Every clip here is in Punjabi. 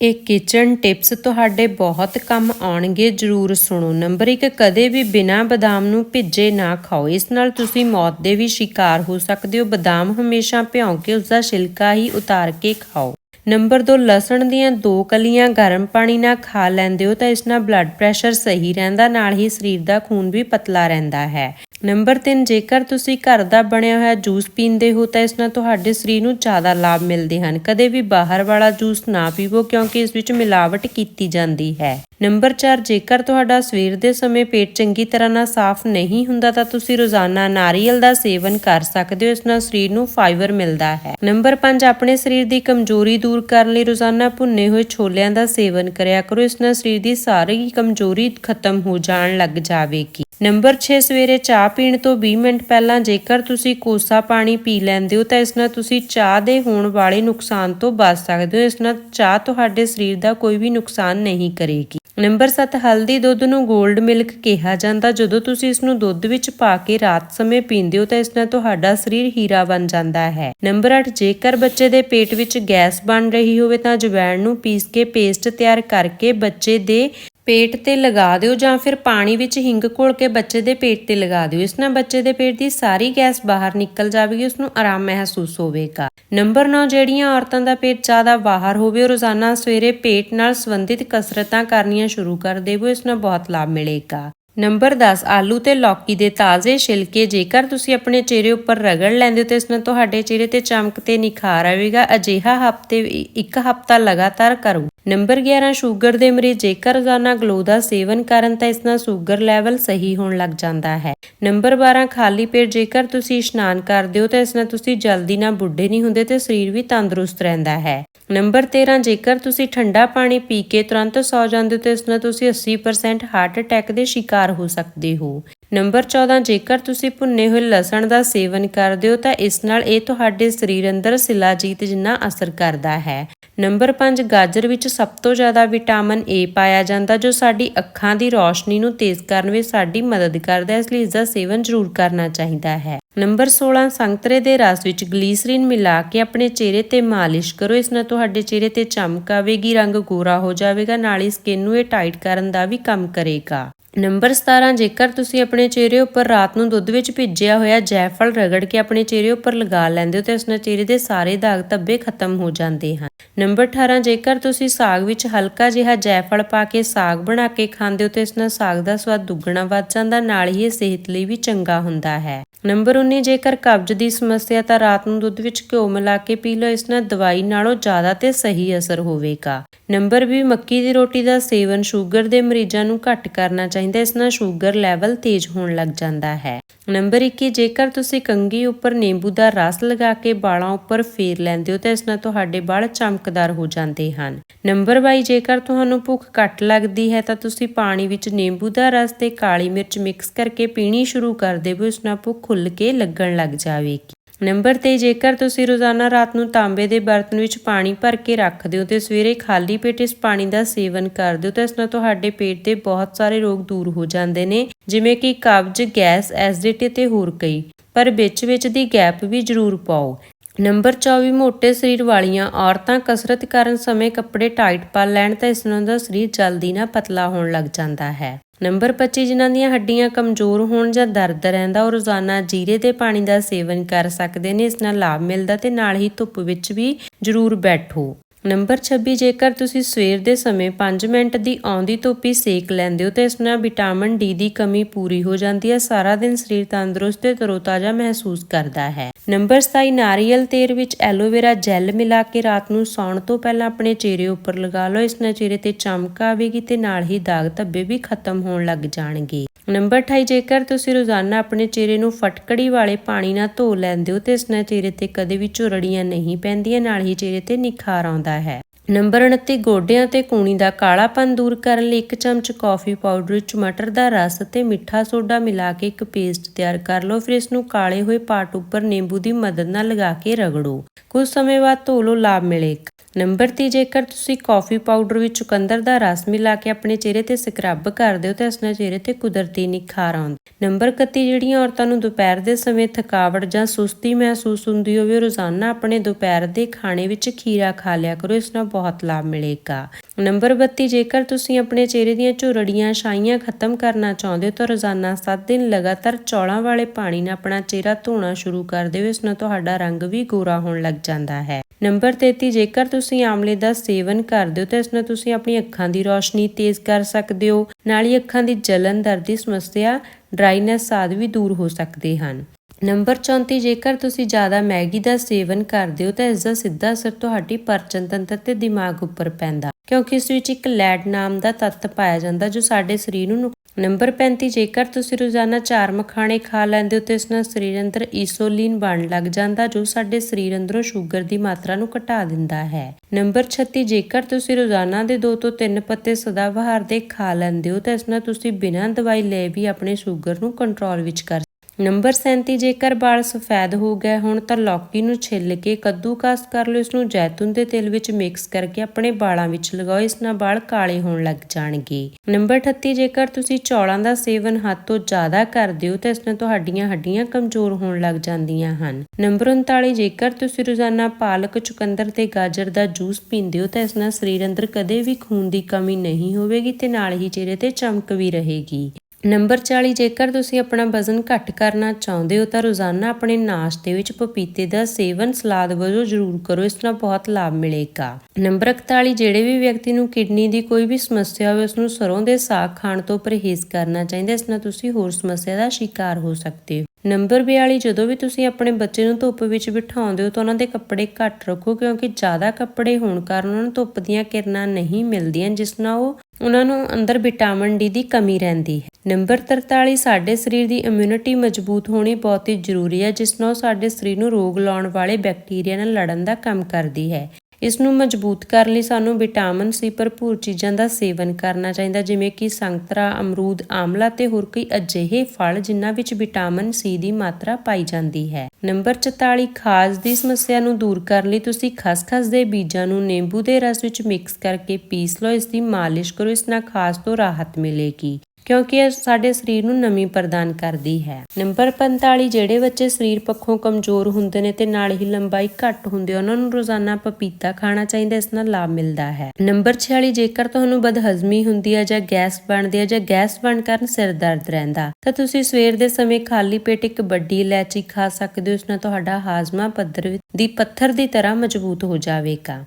ਇਹ ਕਿਚਨ ਟਿਪਸ ਤੁਹਾਡੇ ਬਹੁਤ ਕੰਮ ਆਉਣਗੇ, ਜਰੂਰ ਸੁਣੋ। ਨੰਬਰ 1 ਕਦੇ ਵੀ ਬਿਨਾਂ ਬਦਾਮ ਨੂੰ ਭਿੱਜੇ ਨਾ ਖਾਓ। ਇਸ ਨਾਲ ਤੁਸੀਂ ਮੌਤ ਦੇ ਵੀ ਸ਼ਿਕਾਰ ਹੋ ਸਕਦੇ ਹੋ। ਬਦਾਮ ਹਮੇਸ਼ਾ ਭਿਉਂ ਕੇ ਉਸ ਦਾ ਛਿਲਕਾ ਹੀ ਉਤਾਰ ਕੇ ਖਾਓ। ਨੰਬਰ 2 ਲਸਣ ਦੀਆਂ ਦੋ ਕਲੀਆਂ ਗਰਮ ਪਾਣੀ ਨਾਲ ਖਾ ਲੈਂਦੇ ਹੋ ਤਾਂ ਇਸ ਨਾਲ ਬਲੱਡ ਪ੍ਰੈਸ਼ਰ ਸਹੀ ਰਹਿੰਦਾ, ਨਾਲ ਹੀ ਸਰੀਰ ਦਾ ਖੂਨ ਵੀ ਪਤਲਾ ਰਹਿੰਦਾ ਹੈ। ਨੰਬਰ 3 ਜੇਕਰ ਤੁਸੀਂ ਘਰ ਦਾ ਬਣਿਆ ਹੋਇਆ ਜੂਸ ਪੀਂਦੇ ਹੋ ਤਾਂ ਇਸ ਨਾਲ ਤੁਹਾਡੇ ਸਰੀਰ ਨੂੰ ਜ਼ਿਆਦਾ ਲਾਭ ਮਿਲਦੇ ਹਨ। ਕਦੇ ਵੀ ਬਾਹਰ ਵਾਲਾ ਜੂਸ ਨਾ ਪੀਵੋ ਕਿਉਂਕਿ ਇਸ ਵਿੱਚ ਮਿਲਾਵਟ ਕੀਤੀ ਜਾਂਦੀ ਹੈ। ਨੰਬਰ 4 ਜੇਕਰ ਤੁਹਾਡਾ ਸਵੇਰ ਦੇ ਸਮੇਂ ਪੇਟ ਚੰਗੀ ਤਰ੍ਹਾਂ ਨਾਲ ਸਾਫ਼ ਨਹੀਂ ਹੁੰਦਾ, ਤਾਂ ਤੁਸੀਂ ਰੋਜ਼ਾਨਾ ਨਾਰੀਅਲ ਦਾ ਸੇਵਨ ਕਰ ਸਕਦੇ ਹੋ, ਇਸ ਨਾਲ ਸਰੀਰ ਨੂੰ ਫਾਈਬਰ ਮਿਲਦਾ ਹੈ। ਨੰਬਰ 5 ਆਪਣੇ ਸਰੀਰ ਦੀ ਕਮਜ਼ੋਰੀ ਦੂਰ ਕਰਨ ਲਈ ਰੋਜ਼ਾਨਾ ਭੁੰਨੇ ਹੋਏ ਛੋਲਿਆਂ ਦਾ ਸੇਵਨ ਕਰਿਆ ਕਰੋ, ਇਸ ਨਾਲ ਸਰੀਰ ਦੀ ਸਾਰੀ ਕਮਜ਼ੋਰੀ ਖਤਮ ਹੋ ਜਾਣ ਲੱਗ ਜਾਵੇਗੀ। ਨੰਬਰ 6 ਸਵੇਰੇ ਚਾਹ ਪੀਣ ਤੋਂ 20 ਮਿੰਟ ਪਹਿਲਾਂ ਜੇਕਰ ਤੁਸੀਂ ਕੋਸਾ ਪਾਣੀ ਪੀ ਲੈਂਦੇ ਹੋ, ਤਾਂ ਇਸ ਨਾਲ ਤੁਸੀਂ ਚਾਹ ਦੇ ਹੋਣ ਵਾਲੇ ਨੁਕਸਾਨ ਤੋਂ ਬਚ ਸਕਦੇ ਹੋ, ਇਸ ਨਾਲ ਚਾਹ ਤੁਹਾਡੇ ਸਰੀਰ ਦਾ ਕੋਈ ਵੀ ਨੁਕਸਾਨ ਨਹੀਂ ਕਰੇਗੀ। ਨੰਬਰ 7 ਹਲਦੀ ਦੁੱਧ ਨੂੰ 골ਡ ਮਿਲਕ ਕਿਹਾ ਜਾਂਦਾ। ਜਦੋਂ ਤੁਸੀਂ ਇਸ ਨੂੰ ਦੁੱਧ ਵਿੱਚ ਪਾ ਕੇ ਰਾਤ ਸਮੇਂ ਪੀਂਦੇ ਹੋ ਤਾਂ ਇਸ ਨਾਲ ਤੁਹਾਡਾ ਸਰੀਰ ਹੀਰਾ ਬਣ ਜਾਂਦਾ ਹੈ। ਨੰਬਰ 8 ਜੇਕਰ ਬੱਚੇ ਦੇ ਪੇਟ ਵਿੱਚ ਗੈਸ ਬਣ ਰਹੀ ਹੋਵੇ ਤਾਂ ਜਵੈਣ ਨੂੰ ਪੀਸ ਕੇ ਪੇਸਟ ਤਿਆਰ ਕਰਕੇ ਬੱਚੇ ਦੇ ਪੇਟ ਤੇ ਲਗਾ ਦਿਓ ਜਾਂ ਫਿਰ ਪਾਣੀ ਵਿੱਚ ਹਿੰਗ ਘੋਲ ਕੇ ਬੱਚੇ ਦੇ ਪੇਟ ਤੇ ਲਗਾ ਦਿਓ। ਇਸ ਨਾਲ ਬੱਚੇ ਦੇ ਪੇਟ ਦੀ ਸਾਰੀ ਗੈਸ ਬਾਹਰ ਨਿਕਲ ਜਾਵੇਗੀ ਉਸ ਨੂੰ ਆਰਾਮ ਮਹਿਸੂਸ ਹੋਵੇਗਾ। ਨੰਬਰ 9 ਜਿਹੜੀਆਂ ਔਰਤਾਂ ਦਾ ਪੇਟ ਜ਼ਿਆਦਾ ਬਾਹਰ ਹੋਵੇ ਰੋਜ਼ਾਨਾ ਸਵੇਰੇ ਪੇਟ ਨਾਲ ਸੰਬੰਧਿਤ ਕਸਰਤਾਂ ਕਰਨੀਆਂ ਸ਼ੁਰੂ ਕਰ ਦੇਵੋ, ਇਸ ਨਾਲ ਬਹੁਤ ਲਾਭ ਮਿਲੇਗਾ। ਨੰਬਰ 10 ਆਲੂ ਤੇ ਲੌਕੀ ਦੇ ਤਾਜ਼ੇ ਛਿਲਕੇ, ਜੇਕਰ ਤੁਸੀਂ ਆਪਣੇ ਚਿਹਰੇ ਉੱਪਰ ਰਗੜ ਲੈਂਦੇ ਹੋ ਤਾਂ ਇਸ ਨਾਲ ਤੁਹਾਡੇ ਚਿਹਰੇ ਤੇ ਚਮਕ ਤੇ ਨਿਖਾਰ ਆਵੇਗਾ, ਅਜਿਹਾ ਹਫ਼ਤੇ ਇੱਕ ਹਫਤਾ ਲਗਾਤਾਰ ਕਰੋ। ਨੰਬਰ 11 ਸ਼ੂਗਰ ਦੇ ਮਰੀਜ਼, ਜੇਕਰ ਰੋਜ਼ਾਨਾ ਗਲੋ ਦਾ ਸੇਵਨ ਕਰਨ ਤਾਂ ਇਸ ਨਾਲ ਸ਼ੂਗਰ ਲੈਵਲ ਸਹੀ ਹੋਣ ਲੱਗ ਜਾਂਦਾ ਹੈ। ਨੰਬਰ 12 ਖਾਲੀ ਪੇਟ, ਜੇਕਰ ਤੁਸੀਂ ਇਸ਼ਨਾਨ ਕਰਦੇ ਹੋ ਤਾਂ ਇਸ ਨਾਲ ਤੁਸੀਂ ਜਲਦੀ ਨਾਲ ਬੁੱਢੇ ਨਹੀਂ ਹੁੰਦੇ ਤੇ ਸਰੀਰ ਵੀ ਤੰਦਰੁਸਤ ਰਹਿੰਦਾ ਹੈ। ਨੰਬਰ 13 ਜੇਕਰ ਤੁਸੀਂ ਠੰਡਾ ਪਾਣੀ ਪੀ ਕੇ ਤੁਰੰਤ ਸੌ ਜਾਂਦੇ ਹੋ, ਤਾਂ ਇਸ ਨਾਲ ਤੁਸੀਂ 80% ਹਾਰਟ ਅਟੈਕ ਦੇ ਸ਼ਿਕਾਰ ਹੋ ਸਕਦੇ ਹੋ। ਨੰਬਰ 14 ਜੇਕਰ ਤੁਸੀਂ ਭੁੰਨੇ ਹੋਏ ਲਸਣ ਦਾ ਸੇਵਨ ਕਰਦੇ ਹੋ, ਤਾਂ ਇਸ ਨਾਲ ਇਹ ਤੁਹਾਡੇ ਸਰੀਰ ਅੰਦਰ ਸਿਲਾਜੀਤ ਜਿੰਨਾ ਅਸਰ ਕਰਦਾ ਹੈ। ਨੰਬਰ 5 ਗਾਜਰ ਵਿੱਚ ਸਭ ਤੋਂ ਜ਼ਿਆਦਾ ਵਿਟਾਮਿਨ ਏ ਪਾਇਆ ਜਾਂਦਾ, ਜੋ ਸਾਡੀ ਅੱਖਾਂ ਦੀ ਰੌਸ਼ਨੀ ਨੂੰ ਤੇਜ਼ ਕਰਨ ਵਿੱਚ ਸਾਡੀ ਮਦਦ ਕਰਦਾ ਹੈ, ਇਸ ਲਈ ਇਸ ਦਾ ਸੇਵਨ ਜ਼ਰੂਰ ਕਰਨਾ ਚਾਹੀਦਾ ਹੈ। ਨੰਬਰ 16 ਸੰਤਰੇ ਦੇ ਰਸ ਵਿੱਚ ਗਲੀਸਰੀਨ ਮਿਲਾ ਕੇ ਆਪਣੇ ਚਿਹਰੇ ਤੇ ਮਾਲਿਸ਼ ਕਰੋ, ਇਸ ਨਾਲ ਤੁਹਾਡੇ ਚਿਹਰੇ ਤੇ ਚਮਕ ਆਵੇਗੀ, ਰੰਗ ਗੋਰਾ ਹੋ ਜਾਵੇਗਾ, ਨਾਲ ਹੀ ਸਕਿਨ ਨੂੰ ਇਹ ਟਾਈਟ ਕਰਨ ਦਾ ਵੀ ਕੰਮ ਕਰੇਗਾ। ਨੰਬਰ 17 ਜੇਕਰ ਤੁਸੀਂ ਆਪਣੇ ਚਿਹਰੇ ਉੱਪਰ ਰਾਤ ਨੂੰ ਦੁੱਧ ਵਿੱਚ ਭਿੱਜਿਆ ਹੋਇਆ ਜੈਫਲ ਰਗੜ ਕੇ ਆਪਣੇ ਚਿਹਰੇ ਉੱਪਰ ਲਗਾ ਲੈਂਦੇ ਹੋ, ਤਾਂ ਇਸ ਨਾਲ ਚਿਹਰੇ ਦੇ ਸਾਰੇ ਦਾਗ ਧੱਬੇ ਖਤਮ ਹੋ ਜਾਂਦੇ ਹਨ। ਨੰਬਰ 18 ਜੇਕਰ ਤੁਸੀਂ ਸਾਗ ਵਿੱਚ ਹਲਕਾ ਜਿਹਾ ਜੈਫਲ ਪਾ ਕੇ ਸਾਗ ਬਣਾ ਕੇ ਖਾਂਦੇ ਹੋ, ਤਾਂ ਇਸ ਨਾਲ ਸਾਗ ਦਾ ਸਵਾਦ ਦੁੱਗਣਾ ਵੱਧ ਜਾਂਦਾ, ਨਾਲ ਹੀ ਇਹ ਸਿਹਤ ਲਈ ਵੀ ਚੰਗਾ ਹੁੰਦਾ ਹੈ। ਨੰਬਰ 19 ਜੇਕਰ ਕਬਜ਼ ਦੀ ਸਮੱਸਿਆ ਤਾਂ ਰਾਤ ਨੂੰ ਦੁੱਧ ਵਿੱਚ ਘਿਓ ਮਿਲਾ ਕੇ ਪੀ ਲਓ, ਇਸ ਨਾਲ ਦਵਾਈ ਨਾਲੋਂ ਜ਼ਿਆਦਾ ਤੇ ਸਹੀ ਅਸਰ ਹੋਵੇਗਾ। ਨੰਬਰ 20 ਮੱਕੀ ਦੀ ਰੋਟੀ ਦਾ ਸੇਵਨ ਸ਼ੂਗਰ ਦੇ ਮਰੀਜ਼ਾਂ ਨੂੰ ਘੱਟ ਕਰਨਾ ਚਾਹੀਦਾ ਇਸ ਨਾਲ ਸ਼ੂਗਰ ਲੈਵਲ ਤੇਜ਼ ਹੋਣ ਲੱਗ ਜਾਂਦਾ ਹੈ। ਨੰਬਰ 21 ਜੇਕਰ ਤੁਸੀਂ ਕੰਗੀ ਉੱਪਰ ਨਿੰਬੂ ਦਾ ਰਸ ਲਗਾ ਕੇ ਵਾਲਾਂ ਉੱਪਰ ਫੇਰ ਲੈਂਦੇ ਹੋ, ਤਾਂ ਇਸ ਨਾਲ ਤੁਹਾਡੇ ਵਾਲ ਚਮਕਦਾਰ ਹੋ ਜਾਂਦੇ ਹਨ। ਨੰਬਰ 22 ਜੇਕਰ ਤੁਹਾਨੂੰ ਭੁੱਖ ਘੱਟ ਲੱਗਦੀ ਹੈ, ਤਾਂ ਤੁਸੀਂ ਪਾਣੀ ਵਿੱਚ ਨਿੰਬੂ ਦਾ ਰਸ ਤੇ ਕਾਲੀ ਮਿਰਚ ਮਿਕਸ ਕਰਕੇ ਪੀਣੀ ਸ਼ੁਰੂ ਕਰ ਦੇਵੋ, ਇਸ ਨਾਲ ਭੁੱਖ ਖੁੱਲ ਕੇ ਲੱਗਣ ਲੱਗ ਜਾਵੇਗੀ। ਨੰਬਰ 3 ਜੇਕਰ ਤੁਸੀਂ ਰੋਜ਼ਾਨਾ ਰਾਤ ਨੂੰ ਤਾਂਬੇ ਦੇ ਬਰਤਨ ਵਿੱਚ ਪਾਣੀ ਭਰ ਕੇ ਰੱਖਦੇ ਹੋ ਤੇ ਸਵੇਰੇ ਖਾਲੀ ਪੇਟ ਇਸ ਪਾਣੀ ਦਾ ਸੇਵਨ ਕਰਦੇ ਹੋ ਤਾਂ ਇਸ ਨਾਲ ਤੁਹਾਡੇ ਪੇਟ ਦੇ ਬਹੁਤ ਸਾਰੇ ਰੋਗ ਦੂਰ ਹੋ ਜਾਂਦੇ ਨੇ, ਜਿਵੇਂ ਕਿ ਕਬਜ਼, ਗੈਸ, ਐਸਿਡਿਟੀ ਤੇ ਹੋਰ ਕਈ। ਪਰ ਵਿੱਚ ਵਿੱਚ ਦੀ ਗੈਪ ਵੀ ਜ਼ਰੂਰ ਪਾਓ। ਨੰਬਰ 24 ਮੋٹے ਸਰੀਰ ਵਾਲੀਆਂ ਔਰਤਾਂ ਕਸਰਤ ਕਰਨ ਸਮੇਂ ਕੱਪੜੇ ਟਾਈਟ ਪਾ ਲੈਣ, ਤਾਂ ਇਸ ਨਾਲ ਦਾ ਸਰੀਰ ਜਲਦੀ ਨਾ ਪਤਲਾ ਹੋਣ ਲੱਗ ਜਾਂਦਾ ਹੈ। ਨੰਬਰ 25 ਜਿਨ੍ਹਾਂ ਦੀਆਂ ਹੱਡੀਆਂ ਕਮਜ਼ੋਰ ਹੋਣ ਜਾਂ ਦਰਦ ਰਹਿੰਦਾ, ਉਹ ਰੋਜ਼ਾਨਾ ਜੀਰੇ ਦੇ ਪਾਣੀ ਦਾ ਸੇਵਨ ਕਰ ਸਕਦੇ ਨੇ। ਇਸ ਨਾਲ ਲਾਭ ਮਿਲਦਾ ਤੇ ਨਾਲ ਹੀ ਧੁੱਪ ਵਿੱਚ ਵੀ ਜ਼ਰੂਰ ਬੈਠੋ। ਨੰਬਰ 26 ਜੇਕਰ ਤੁਸੀਂ ਸਵੇਰ ਦੇ ਸਮੇਂ 5 ਮਿੰਟ ਦੀ ਆਉਂਦੀ ਧੁੱਪੀ ਸੇਕ ਲੈਂਦੇ ਹੋ, ਤਾਂ ਇਸ ਨਾਲ ਵਿਟਾਮਿਨ ਡੀ ਦੀ ਕਮੀ ਪੂਰੀ ਹੋ ਜਾਂਦੀ ਹੈ। ਸਾਰਾ ਦਿਨ ਸਰੀਰ ਤੰਦਰੁਸਤ ਤੇ ਤਰੋਤਾਜ਼ਾ ਮਹਿਸੂਸ ਕਰਦਾ ਹੈ। ਨੰਬਰ 27 ਨਾਰੀਅਲ ਤੇਲ ਵਿੱਚ ਐਲੋਵੇਰਾ ਜੈਲ ਮਿਲਾ ਕੇ ਰਾਤ ਨੂੰ ਸੌਣ ਤੋਂ ਪਹਿਲਾਂ ਆਪਣੇ ਚਿਹਰੇ ਉੱਪਰ ਲਗਾ ਲਓ। ਇਸ ਨਾਲ ਚਿਹਰੇ ਤੇ ਚਮਕ ਆਵੇਗੀ ਤੇ ਨਾਲ ਹੀ ਦਾਗ ਧੱਬੇ ਵੀ ਖਤਮ ਹੋਣ ਲੱਗ ਜਾਣਗੇ। ਨੰਬਰ 28 ਜੇਕਰ ਤੁਸੀਂ ਰੋਜ਼ਾਨਾ ਆਪਣੇ ਚਿਹਰੇ ਨੂੰ ਫਟਕੜੀ ਵਾਲੇ ਪਾਣੀ ਨਾਲ ਧੋ ਲੈਂਦੇ ਹੋ ਤੇ ਇਸ ਨਾਲ ਚਿਹਰੇ ਤੇ ਕਦੇ ਵੀ ਝੁਰੜੀਆਂ ਨਹੀਂ ਪੈਂਦੀਆਂ, ਨਾਲ ਹੀ ਚਿਹਰੇ ਤੇ ਨਿਖਾਰ ਆਉਂਦਾ ਹੈ। ਨੰਬਰ 29 ਗੋਡਿਆਂ ਤੇ ਕੂਣੀ ਦਾ ਕਾਲਾਪਨ ਦੂਰ ਕਰਨ ਲਈ ਇੱਕ ਚਮਚ ਕਾਫੀ ਪਾਊਡਰ, ਵਿੱਚ ਮਟਰ ਦਾ ਰਸ ਤੇ ਮਿੱਠਾ ਸੋਡਾ ਮਿਲਾ ਕੇ ਇੱਕ ਪੇਸਟ ਤਿਆਰ ਕਰ ਲਓ। ਫਿਰ ਇਸ ਨੂੰ ਕਾਲੇ ਹੋਏ ਪਾਰਟ ਉੱਪਰ ਨਿੰਬੂ ਦੀ ਮਦਦ ਨਾਲ ਲਗਾ ਕੇ ਰਗੜੋ। ਕੁਝ ਸਮੇਂ ਬਾਅਦ ਧੋ ਲਓ ਲਾਭ ਮਿਲੇਗਾ ਨੰਬਰ 3 ਜੇਕਰ ਤੁਸੀਂ ਕਾਫੀ ਪਾਊਡਰ ਵਿੱਚ ਚੁਕੰਦਰ ਦਾ ਰਸ ਮਿਲਾ ਕੇ ਆਪਣੇ ਚਿਹਰੇ ਤੇ ਸਕਰਬ ਕਰਦੇ ਹੋ ਤਾਂ ਇਸ ਨਾਲ ਚਿਹਰੇ ਤੇ ਕੁਦਰਤੀ ਨਿਖਾਰ ਆਉਂਦਾ ਨੰਬਰ 31 ਜਿਹੜੀਆਂ ਔਰਤਾਂ ਨੂੰ ਦੁਪਹਿਰ ਦੇ ਸਮੇਂ ਥਕਾਵਟ ਜਾਂ ਸੁਸਤੀ ਮਹਿਸੂਸ ਹੁੰਦੀ ਹੋਵੇ, ਰੋਜ਼ਾਨਾ ਆਪਣੇ ਦੁਪਹਿਰ ਦੇ ਖਾਣੇ ਵਿੱਚ ਖੀਰਾ ਖਾ ਲਿਆ ਕਰੋ। ਇਸ ਨਾਲ ਬਹੁਤ ਲਾਭ ਮਿਲੇਗਾ। ਨੰਬਰ 32 ਜੇਕਰ ਤੁਸੀਂ ਆਪਣੇ ਚਿਹਰੇ ਦੀਆਂ ਝੁਰੜੀਆਂ ਛਾਈਆਂ ਖਤਮ ਕਰਨਾ ਚਾਹੁੰਦੇ ਹੋ ਤਾਂ ਰੋਜ਼ਾਨਾ 7 ਦਿਨ ਲਗਾਤਾਰ ਚੌਲਾਂ ਵਾਲੇ ਪਾਣੀ ਨਾਲ ਆਪਣਾ ਚਿਹਰਾ ਧੋਣਾ ਸ਼ੁਰੂ ਕਰ ਦਿਓ, ਇਸ ਨਾਲ ਤੁਹਾਡਾ ਰੰਗ ਵੀ ਗੋਰਾ ਹੋਣ ਲੱਗ ਜਾਂਦਾ ਹੈ। ਨੰਬਰ 33 ਜੇਕਰ ਤੁਸੀਂ ਆਮਲੇ ਦਾ ਸੇਵਨ ਕਰਦੇ ਹੋ ਤਾਂ ਇਸ ਨਾਲ ਤੁਸੀਂ ਆਪਣੀ ਅੱਖਾਂ ਦੀ ਰੋਸ਼ਨੀ ਤੇਜ਼ ਕਰ ਸਕਦੇ ਹੋ, ਨਾਲ ਹੀ ਅੱਖਾਂ ਦੀ ਜਲਨ, ਦਰਦ ਦੀ ਸਮੱਸਿਆ, ਡਰਾਈਨੈਸ ਆਦਿ ਵੀ ਦੂਰ ਹੋ ਸਕਦੇ ਹਨ। ਨੰਬਰ 34 ਜੇਕਰ ਤੁਸੀਂ ਜ਼ਿਆਦਾ ਮੈਗੀ ਦਾ ਸੇਵਨ ਕਰਦੇ ਹੋ ਤਾਂ ਇਸ ਦਾ ਸਿੱਧਾ ਅਸਰ ਤੁਹਾਡੀ ਪਾਚਨ ਤੰਤਰ ਤੇ ਦਿਮਾਗ ਉੱਪਰ ਪੈਂਦਾ। ਕਿਉਂਕਿ ਇਸ ਵਿੱਚ ਇੱਕ ਲੈਡ ਨਾਮ ਦਾ ਤੱਤ ਪਾਇਆ ਜਾਂਦਾ ਜੋ ਸਾਡੇ ਸਰੀਰ ਨੂੰ ਨੰਬਰ 35 ਜੇਕਰ ਤੁਸੀਂ ਰੋਜ਼ਾਨਾ ਚਾਰ ਮਖਾਣੇ ਖਾ ਲੈਂਦੇ ਹੋ ਤਾਂ ਇਸ ਨਾਲ ਸਰੀਰ ਅੰਦਰ ਇਸੋਲਿਨ ਬਣਨ ਲੱਗ ਜਾਂਦਾ ਜੋ ਸਾਡੇ ਸਰੀਰ ਅੰਦਰੋਂ ਸ਼ੂਗਰ ਦੀ ਮਾਤਰਾ ਨੂੰ ਘਟਾ ਦਿੰਦਾ ਹੈ। ਨੰਬਰ 36 ਜੇਕਰ ਤੁਸੀਂ ਰੋਜ਼ਾਨਾ ਦੇ 2 ਤੋਂ 3 ਪੱਤੇ ਸਦਾਬਹਾਰ ਦੇ ਖਾ ਲੈਂਦੇ ਹੋ ਤਾਂ ਇਸ ਨਾਲ ਤੁਸੀਂ ਬਿਨਾਂ ਦਵਾਈ ਲਏ ਵੀ ਆਪਣੇ ਸ਼ੂਗਰ ਨੂੰ ਕੰਟਰੋਲ ਵਿੱਚ ਕਰ ਨੰਬਰ 37 ਜੇਕਰ ਵਾਲ ਸਫੈਦ ਹੋ ਗਏ ਹੋਣ ਤਾਂ ਲੌਕੀ ਨੂੰ ਛਿੱਲ ਕੇ ਕੱਦੂਕਾਸ ਕਰ ਲਓ। ਇਸ ਨੂੰ ਜੈਤੂਨ ਦੇ ਤੇਲ ਵਿੱਚ ਮਿਕਸ ਕਰਕੇ ਆਪਣੇ ਵਾਲਾਂ ਵਿੱਚ ਲਗਾਓ। ਇਸ ਨਾਲ ਵਾਲ ਕਾਲੇ ਹੋਣ ਲੱਗ ਜਾਣਗੇ। ਨੰਬਰ 38 ਜੇਕਰ ਤੁਸੀਂ ਚੌਲਾਂ ਦਾ ਸੇਵਨ ਹੱਦ ਤੋਂ ਜ਼ਿਆਦਾ ਕਰਦੇ ਹੋ ਤਾਂ ਇਸ ਨਾਲ ਤੁਹਾਡੀਆਂ ਹੱਡੀਆਂ ਕਮਜ਼ੋਰ ਹੋਣ ਲੱਗ ਜਾਂਦੀਆਂ ਹਨ। ਨੰਬਰ 39 ਜੇਕਰ ਤੁਸੀਂ ਰੋਜ਼ਾਨਾ ਪਾਲਕ, ਚੁਕੰਦਰ ਤੇ ਗਾਜਰ ਦਾ ਜੂਸ ਪੀਂਦੇ ਹੋ ਤਾਂ ਇਸ ਨਾਲ ਸਰੀਰ ਅੰਦਰ ਕਦੇ ਵੀ ਖੂਨ ਦੀ ਕਮੀ ਨਹੀਂ ਹੋਵੇਗੀ ਤੇ ਨਾਲ ਹੀ ਚਿਹਰੇ ਤੇ ਚਮਕ ਵੀ ਰਹੇਗੀ। ਨੰਬਰ 40 ਜੇਕਰ ਤੁਸੀਂ ਆਪਣਾ ਵਜ਼ਨ ਘੱਟ ਕਰਨਾ ਚਾਹੁੰਦੇ ਹੋ, ਤਾਂ ਰੋਜ਼ਾਨਾ ਆਪਣੇ ਨਾਸ਼ਤੇ ਵਿੱਚ ਪਪੀਤੇ ਦਾ ਸੇਵਨ ਸਲਾਦ ਵਜੋਂ ਜ਼ਰੂਰ ਕਰੋ, ਇਸ ਨਾਲ ਬਹੁਤ ਲਾਭ ਮਿਲੇਗਾ। ਨੰਬਰ 41 ਜਿਹੜੇ ਵੀ ਵਿਅਕਤੀ ਨੂੰ ਕਿਡਨੀ ਦੀ ਕੋਈ ਵੀ ਸਮੱਸਿਆ ਹੋਵੇ ਉਸ ਨੂੰ ਸਰੋਂ ਦੇ ਸਾਗ ਖਾਣ ਤੋਂ ਪਰਹੇਜ਼ ਕਰਨਾ ਚਾਹੀਦਾ ਇਸ ਨਾਲ ਤੁਸੀਂ ਹੋਰ ਸਮੱਸਿਆ ਦਾ ਸ਼ਿਕਾਰ ਹੋ ਸਕਦੇ ਹੋ। ਨੰਬਰ 42 ਜਦੋਂ ਵੀ ਤੁਸੀਂ ਆਪਣੇ ਬੱਚੇ ਨੂੰ ਧੁੱਪ ਵਿੱਚ ਬਿਠਾਉਂਦੇ ਹੋ ਤਾਂ ਉਹਨਾਂ ਦੇ ਕੱਪੜੇ ਘੱਟ ਰੱਖੋ ਕਿਉਂਕਿ ਜ਼ਿਆਦਾ ਕੱਪੜੇ ਹੋਣ ਕਾਰਨ ਉਹਨਾਂ ਨੂੰ ਧੁੱਪ ਦੀਆਂ ਕਿਰਨਾਂ ਨਹੀਂ ਮਿਲਦੀਆਂ, ਜਿਸ ਨਾਲ ਉਹ ਉਹਨਾਂ ਨੂੰ ਅੰਦਰ ਵਿਟਾਮਿਨ ਡੀ ਦੀ ਕਮੀ ਰਹਿੰਦੀ ਹੈ। ਨੰਬਰ 43 ਸਾਡੇ ਸਰੀਰ ਦੀ ਇਮਿਊਨਿਟੀ ਮਜ਼ਬੂਤ ਹੋਣੀ ਬਹੁਤ ਹੀ ਜ਼ਰੂਰੀ ਹੈ, ਜਿਸ ਨਾਲ ਉਹ ਸਾਡੇ ਸਰੀਰ ਨੂੰ ਰੋਗ ਲਾਉਣ ਵਾਲੇ ਬੈਕਟੀਰੀਆ ਨਾਲ ਲੜਨ ਦਾ ਕੰਮ ਕਰਦੀ ਹੈ। ਇਸ ਨੂੰ ਮਜ਼ਬੂਤ ਕਰਨ ਲਈ ਸਾਨੂੰ ਵਿਟਾਮਿਨ ਸੀ ਭਰਪੂਰ ਚੀਜ਼ਾਂ ਦਾ ਸੇਵਨ ਕਰਨਾ ਚਾਹੀਦਾ ਜਿਵੇਂ ਕਿ ਸੰਤਰਾ, ਅਮਰੂਦ, ਆਮਲਾ ਤੇ ਹੋਰ ਕਈ ਅਜਿਹੇ ਫਲ ਜਿਨ੍ਹਾਂ ਵਿੱਚ ਵਿਟਾਮਿਨ ਸੀ ਦੀ ਮਾਤਰਾ ਪਾਈ ਜਾਂਦੀ ਹੈ। ਨੰਬਰ 44 ਖਾਜ ਦੀ ਸਮੱਸਿਆ ਨੂੰ ਦੂਰ ਕਰਨ ਲਈ ਤੁਸੀਂ ਖਸਖਸ ਦੇ ਬੀਜਾਂ ਨੂੰ ਨਿੰਬੂ ਦੇ ਰਸ ਵਿੱਚ ਮਿਕਸ ਕਰਕੇ ਪੀਸ ਲਓ ਇਸ ਦੀ ਮਾਲਿਸ਼ ਕਰੋ ਇਸ ਨਾਲ ਖਾਜ ਤੋਂ ਰਾਹਤ ਮਿਲੇਗੀ। ਕਿਉਂਕਿ ਇਹ ਸਾਡੇ ਸਰੀਰ ਨੂੰ ਨਮੀ ਪ੍ਰਦਾਨ ਕਰਦੀ ਹੈ। ਨੰਬਰ 45 ਜਿਹੜੇ ਬੱਚੇ ਸਰੀਰ ਪੱਖੋਂ ਕਮਜ਼ੋਰ ਹੁੰਦੇ ਨੇ ਤੇ ਨਾਲ ਹੀ ਲੰਬਾਈ ਘੱਟ ਹੁੰਦੀ ਹੈ, ਉਹਨਾਂ ਨੂੰ ਰੋਜ਼ਾਨਾ ਪਪੀਤਾ ਖਾਣਾ ਚਾਹੀਦਾ, ਇਸ ਨਾਲ ਲਾਭ ਮਿਲਦਾ ਹੈ। ਨੰਬਰ 46 ਜੇਕਰ ਤੁਹਾਨੂੰ ਬਦਹਜ਼ਮੀ ਹੁੰਦੀ ਹੈ ਜਾਂ ਗੈਸ ਬਣਦੀ ਹੈ ਜਾਂ ਗੈਸ ਬਣ ਕਾਰਨ ਸਿਰ ਦਰਦ ਰਹਿੰਦਾ, ਤਾਂ ਤੁਸੀਂ ਸਵੇਰ ਦੇ ਸਮੇਂ ਖਾਲੀ ਪੇਟ ਇੱਕ ਵੱਡੀ ਇਲਾਇਚੀ ਖਾ ਸਕਦੇ ਹੋ, ਇਸ ਨਾਲ ਤੁਹਾਡਾ ਹਾਜ਼ਮਾ ਪੱਧਰ ਦੀ ਪੱਥਰ ਦੀ ਤਰ੍ਹਾਂ ਮਜ਼ਬੂਤ ਹੋ ਜਾਵੇਗਾ।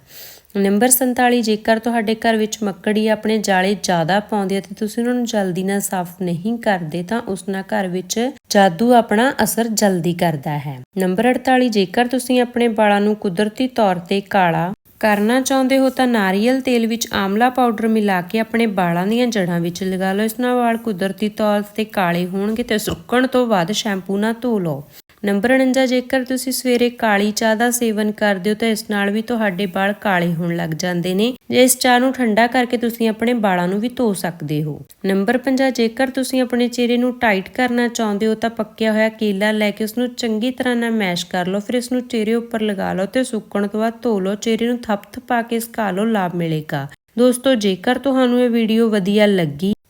ਨੰਬਰ 47 ਜੇਕਰ ਤੁਹਾਡੇ ਘਰ ਵਿੱਚ ਮੱਕੜੀ ਆਪਣੇ ਜਾਲੇ ਜ਼ਿਆਦਾ ਪਾਉਂਦੀ ਹੈ ਤੇ ਤੁਸੀਂ ਉਹਨਾਂ ਨੂੰ ਜਲਦੀ ਨਾਲ ਸਾਫ਼ ਨਹੀਂ ਕਰਦੇ, ਤਾਂ ਉਸ ਨਾਲ ਘਰ ਵਿੱਚ ਜਾਦੂ ਆਪਣਾ ਅਸਰ ਜਲਦੀ ਕਰਦਾ ਹੈ। ਨੰਬਰ 48 ਜੇਕਰ ਤੁਸੀਂ ਆਪਣੇ ਵਾਲਾਂ ਨੂੰ ਕੁਦਰਤੀ ਤੌਰ ਤੇ ਕਾਲਾ ਕਰਨਾ ਚਾਹੁੰਦੇ ਹੋ, ਤਾਂ ਨਾਰੀਅਲ ਤੇਲ ਵਿੱਚ ਆਮਲਾ ਪਾਊਡਰ ਮਿਲਾ ਕੇ ਆਪਣੇ ਵਾਲਾਂ ਦੀਆਂ ਜੜ੍ਹਾਂ ਵਿੱਚ ਲਗਾ ਲਓ। ਇਸ ਨਾਲ ਵਾਲ ਕੁਦਰਤੀ ਤੌਰ ਤੇ ਕਾਲੇ ਹੋਣਗੇ ਤੇ ਸੁੱਕਣ ਤੋਂ ਬਾਅਦ ਸ਼ੈਂਪੂ ਨਾਲ ਧੋ ਲਓ। ਨੰਬਰ 49 ਜੇਕਰ ਤੁਸੀਂ ਸਵੇਰੇ ਕਾਲੀ ਚਾਹ ਦਾ ਸੇਵਨ ਕਰਦੇ ਹੋ ਤਾਂ ਇਸ ਨਾਲ ਵੀ ਤੁਹਾਡੇ ਵਾਲ ਕਾਲੇ ਹੋਣ ਲੱਗ ਜਾਂਦੇ ਨੇ। ਜੇ ਇਸ ਚਾਹ ਨੂੰ ਠੰਡਾ ਕਰਕੇ ਤੁਸੀਂ ਆਪਣੇ ਵਾਲਾਂ ਨੂੰ ਵੀ ਧੋ ਸਕਦੇ ਹੋ। ਨੰਬਰ 50 ਜੇਕਰ ਤੁਸੀਂ ਆਪਣੇ ਚਿਹਰੇ ਨੂੰ ਟਾਈਟ ਕਰਨਾ ਚਾਹੁੰਦੇ ਹੋ ਤਾਂ ਪੱਕਿਆ ਹੋਇਆ ਕੇਲਾ ਲੈ ਕੇ ਉਸ ਨੂੰ ਚੰਗੀ ਤਰ੍ਹਾਂ ਨਾਲ ਮੈਸ਼ ਕਰ ਲਓ। ਫਿਰ ਇਸ ਨੂੰ ਚਿਹਰੇ ਉੱਪਰ ਲਗਾ ਲਓ ਤੇ ਸੁੱਕਣ ਤੋਂ ਬਾਅਦ ਧੋ ਲਓ। ਚਿਹਰੇ ਨੂੰ ਥਪਥਪਾ ਕੇ ਸੁਕਾ ਲਓ, ਲਾਭ ਮਿਲੇਗਾ। ਦੋਸਤੋ, ਜੇਕਰ ਤੁਹਾਨੂੰ ਇਹ ਵੀਡੀਓ ਵਧੀਆ ਲੱਗੀ